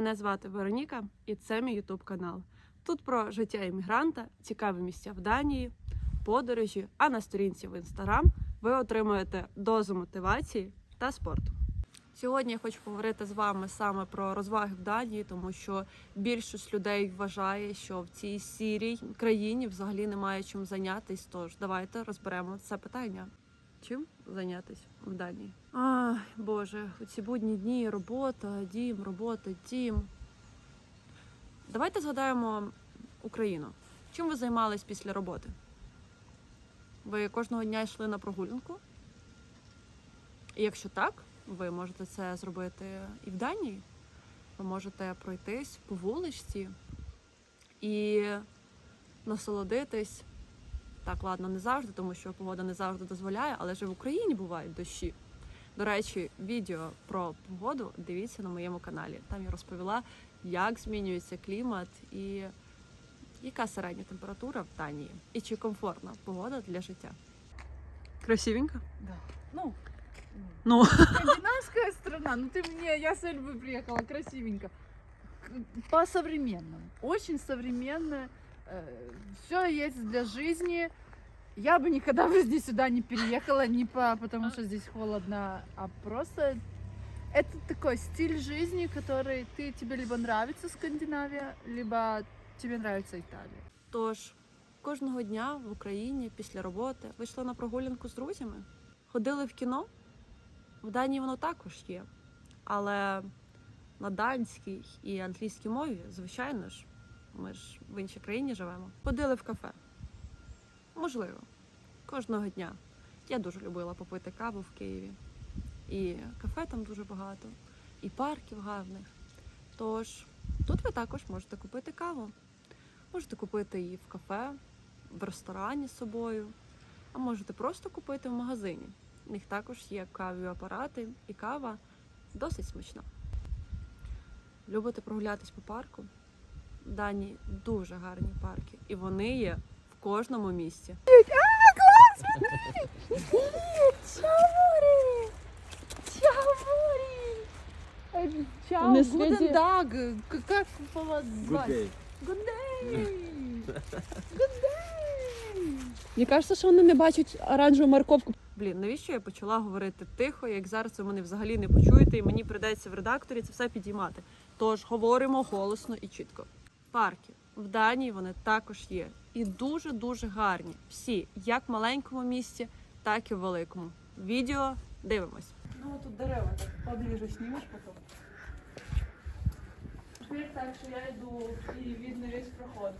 Мене звати Вероніка, і це мій Ютуб канал. Тут про життя іммігранта, цікаві місця в Данії, подорожі. А на сторінці в інстаграм ви отримуєте дозу мотивації та спорту. Сьогодні я хочу поговорити з вами саме про розваги в Данії, тому що більшість людей вважає, що в цій сірій країні взагалі немає чим зайнятися. Тож давайте розберемо це питання. Чим зайнятися в Данії? Ай, Боже, у ці будні дні робота, дім, робота, дім. Давайте згадаємо Україну. Чим ви займались після роботи? Ви кожного дня йшли на прогулянку? І якщо так, ви можете це зробити і в Данії. Ви можете пройтись по вуличці і насолодитись. Так, ладно, не завжди, тому що погода не завжди дозволяє, але ж і в Україні бувають дощі. До речі, відео про погоду дивіться на моєму каналі. Там я розповіла, як змінюється клімат і яка середня температура в Данії, і чи комфортна погода для життя. Красивенько? Да. Ну, Ну. скандинавская страна. Ну ты мне, я с Эльбы приехала, красивенько. По-современному. Очень современно. Все есть для жизни. Я бы никогда бы здесь сюда не переехала, не по, потому что здесь холодно, а просто это такой стиль жизни, который ты тебе либо нравится Скандинавия, либо тебе нравится Италия. Тож кожного дня в Україні після роботи ви йшли на прогулянку з друзями, ходили в кіно. В Данії воно також є. Але на данській і англійській мові, звичайно ж, ми ж в іншій країні живемо. Ходили в кафе. Можливо, кожного дня. Я дуже любила попити каву в Києві. І кафе там дуже багато, і парків гарних. Тож тут ви також можете купити каву. Можете купити її в кафе, в ресторані з собою, а можете просто купити в магазині. У них також є кавові апарати і кава досить смачна. Любите прогулятись по парку? В Данії дуже гарні парки, і вони є в кожному місті. Чао, Не гуден следи- даг. К- Как по вас Good звать? day. Good day. Good day. Мені кажеться, що вони не бачать оранжеву морковку. Блін, навіщо я почала говорити тихо, як зараз ви мене взагалі не почуєте, і мені прийдеться в редакторі це все підіймати. Тож говоримо голосно і чітко. Парки в Данії вони також є. І дуже-дуже гарні. Всі, як в маленькому місті, так і в великому. Відео дивимось. Ну, тут дерева так поближе снимешь потом. Теперь так, что я иду и видно весь проход.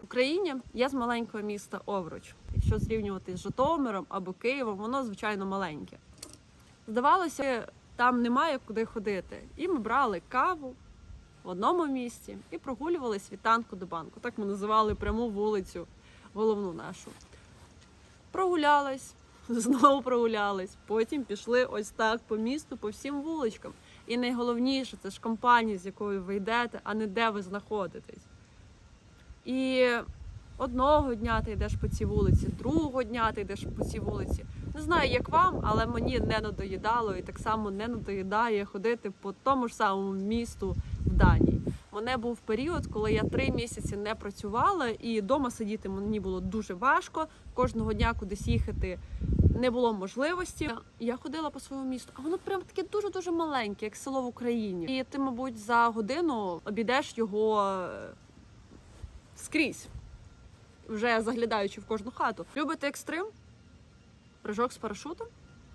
В Україні я з маленького міста Овруч. Якщо зрівнювати з Житомиром або Києвом, воно звичайно маленьке. Здавалося, там немає куди ходити. І ми брали каву в одному місці і прогулювали світанку до банку. Так ми називали пряму вулицю, головну нашу. Прогулялись, знову прогулялись. Потім пішли ось так по місту, по всім вуличкам. І найголовніше це ж компанія, з якою ви йдете, а не де ви знаходитесь. І одного дня ти йдеш по цій вулиці, другого дня ти йдеш по цій вулиці. Не знаю, як вам, але мені не надоїдало і так само не надоїдає ходити по тому ж самому місту в Данії. Мене був період, коли я три місяці не працювала, і вдома сидіти мені було дуже важко. Кожного дня кудись їхати не було можливості. Я ходила по своєму місту, а воно прям таке дуже дуже маленьке, як село в Україні. І ти, мабуть, за годину обійдеш його е, скрізь, вже заглядаючи в кожну хату. Любите екстрим? Прыжок з парашутом?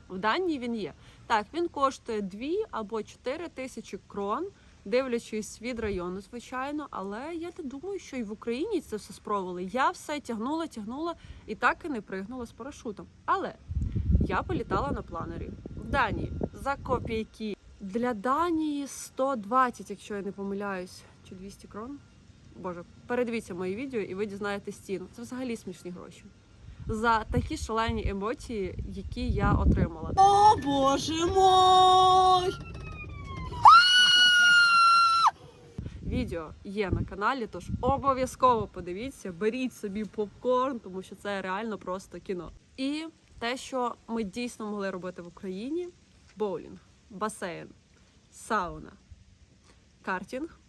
В Данії він є. Так, він коштує 2 або 4 тисячі крон, дивлячись від району, звичайно. Але я не думаю, що і в Україні це все спробували. Я все тягнула, тягнула і так і не пригнула з парашутом. Але я політала на планері в Данії за копійки. Для Данії 120, якщо я не помиляюсь, чи 200 крон. Боже, передивіться мої відео, і ви дізнаєтесь ціну. Це взагалі смішні гроші. За такі шалені емоції, які я отримала. О, боже мой! Відео є на каналі, тож обов'язково подивіться, беріть собі попкорн, тому що це реально просто кіно. І те, що ми дійсно могли робити в Україні: боулінг, басейн, сауна, картинг.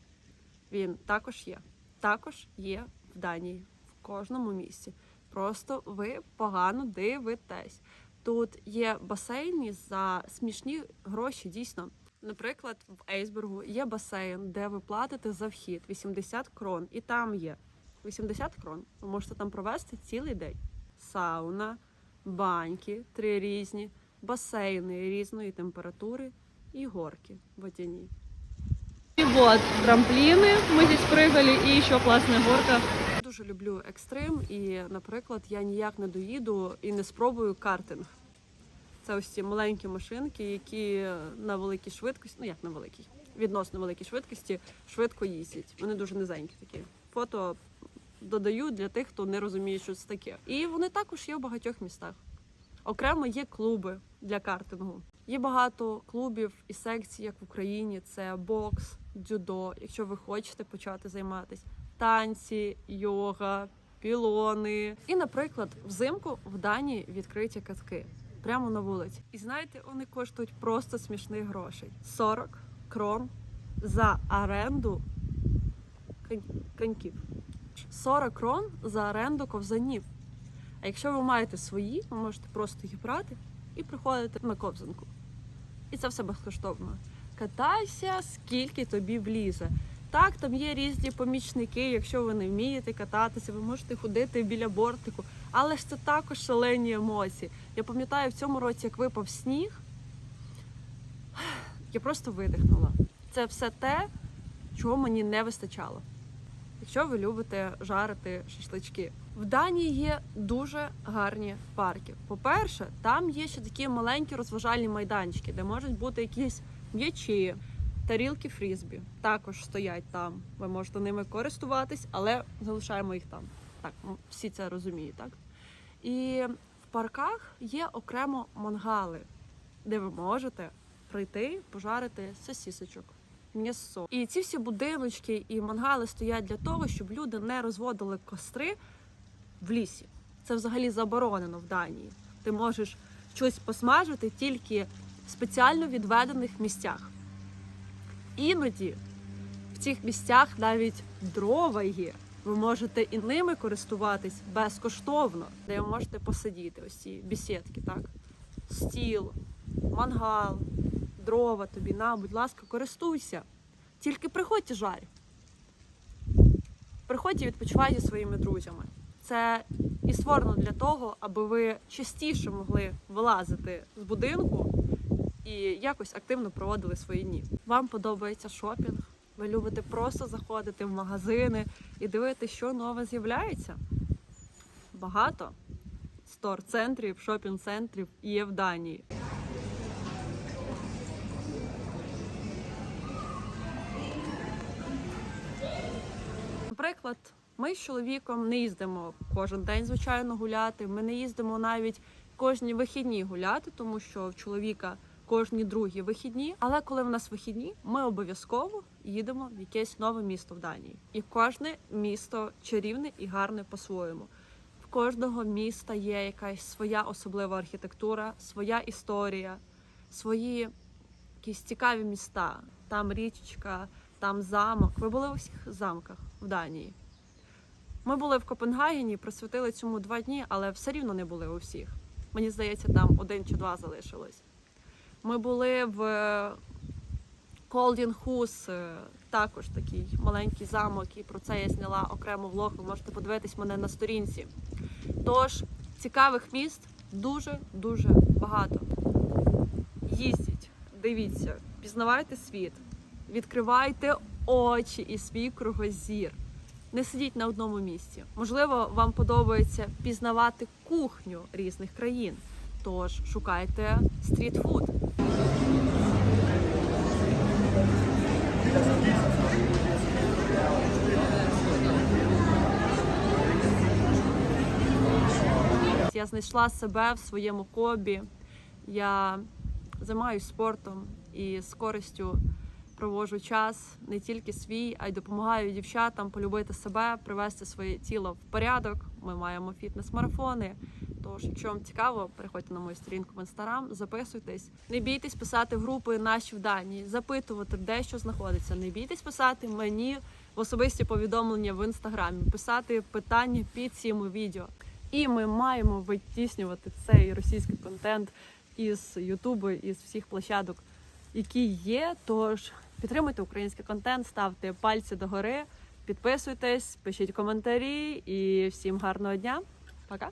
Він також є. Також є в Данії в кожному місці. Просто ви погано дивитесь. Тут є басейні за смішні гроші, дійсно. Наприклад, в Ейсбергу є басейн, де ви платите за вхід 80 крон, і там є 80 крон. Ви можете там провести цілий день. Сауна, баньки, три різні, басейни різної температури і горки водяні. І от трампліни, ми здесь прыгали, і ще класна горка. Дуже люблю екстрим, і, наприклад, я ніяк не доїду і не спробую картинг. Це ось ці маленькі машинки, які на великій швидкості, ну як на великій, відносно великій швидкості, швидко їздять. Вони дуже низенькі такі. Фото додаю для тих, хто не розуміє, що це таке. І вони також є в багатьох містах. Окремо є клуби для картингу. Є багато клубів і секцій, як в Україні. Це бокс, дзюдо, якщо ви хочете почати займатися, танці, йога, пілони. І, наприклад, взимку в Данії відкриті катки прямо на вулиці. І знаєте, вони коштують просто смішних грошей: 40 крон за оренду конь- коньків. 40 крон за оренду ковзанів. А якщо ви маєте свої, ви можете просто їх брати і приходити на ковзанку. І це все безкоштовно. Катайся, скільки тобі влізе. Так, там є різні помічники, якщо ви не вмієте кататися, ви можете ходити біля бортику. Але ж це також шалені емоції. Я пам'ятаю в цьому році, як випав сніг, я просто видихнула. Це все те, чого мені не вистачало. Якщо ви любите жарити шашлички, в Данії є дуже гарні парки. По-перше, там є ще такі маленькі розважальні майданчики, де можуть бути якісь м'ячі, тарілки фрізбі. Також стоять там. Ви можете ними користуватись, але залишаємо їх там. Так, всі це розуміють, так? І в парках є окремо мангали, де ви можете прийти пожарити сосісочок, м'ясо. І ці всі будиночки і мангали стоять для того, щоб люди не розводили костри в лісі. Це взагалі заборонено в Данії. Ти можеш щось посмажити тільки в спеціально відведених місцях. Іноді в цих місцях навіть дрова є. Ви можете і ними користуватись безкоштовно, де ви можете посидіти, ось ці бесідки, так? Стіл, мангал, дрова тобі, на, будь ласка, користуйся. Тільки приходь і жарь. Приходь і відпочивай зі своїми друзями. Це і створено для того, аби ви частіше могли вилазити з будинку і якось активно проводили свої дні. Вам подобається шопінг? Ви любите просто заходити в магазини і дивитися, що нове з'являється? Багато стор-центрів, шопінг-центрів є в Данії. Наприклад, ми з чоловіком не їздимо кожен день, звичайно, гуляти. Ми не їздимо навіть кожні вихідні гуляти, тому що в чоловіка кожні другі вихідні. Але коли в нас вихідні, ми обов'язково їдемо в якесь нове місто в Данії. І кожне місто чарівне і гарне по-своєму. В кожного міста є якась своя особлива архітектура, своя історія, свої якісь цікаві міста. Там річечка, там замок. Ви були у всіх замках в Данії. Ми були в Копенгагені, присвятили цьому два дні, але все рівно не були у всіх. Мені здається, там один чи два залишилось. Ми були в Колдінхус, також такий маленький замок, і про це я зняла окремо влог. Ви можете подивитись мене на сторінці. Тож цікавих міст дуже дуже багато. Їздіть, дивіться, пізнавайте світ, відкривайте очі і свій кругозір. Не сидіть на одному місці. Можливо, вам подобається пізнавати кухню різних країн. Тож шукайте стрітфуд. Я знайшла себе в своєму хобі. Я займаюся спортом і з користю проводжу час не тільки свій, а й допомагаю дівчатам полюбити себе, привести своє тіло в порядок. Ми маємо фітнес-марафони. Тож, якщо вам цікаво, переходьте на мою сторінку в інстаграм, записуйтесь. Не бійтесь писати в групи наші в Данії, запитувати, де що знаходиться. Не бійтесь писати мені в особисті повідомлення в інстаграмі, писати питання під цими відео. І ми маємо витіснювати цей російський контент із Ютубу, із всіх площадок, які є. Тож підтримуйте український контент, ставте пальці догори, підписуйтесь, пишіть коментарі і всім гарного дня. Пока!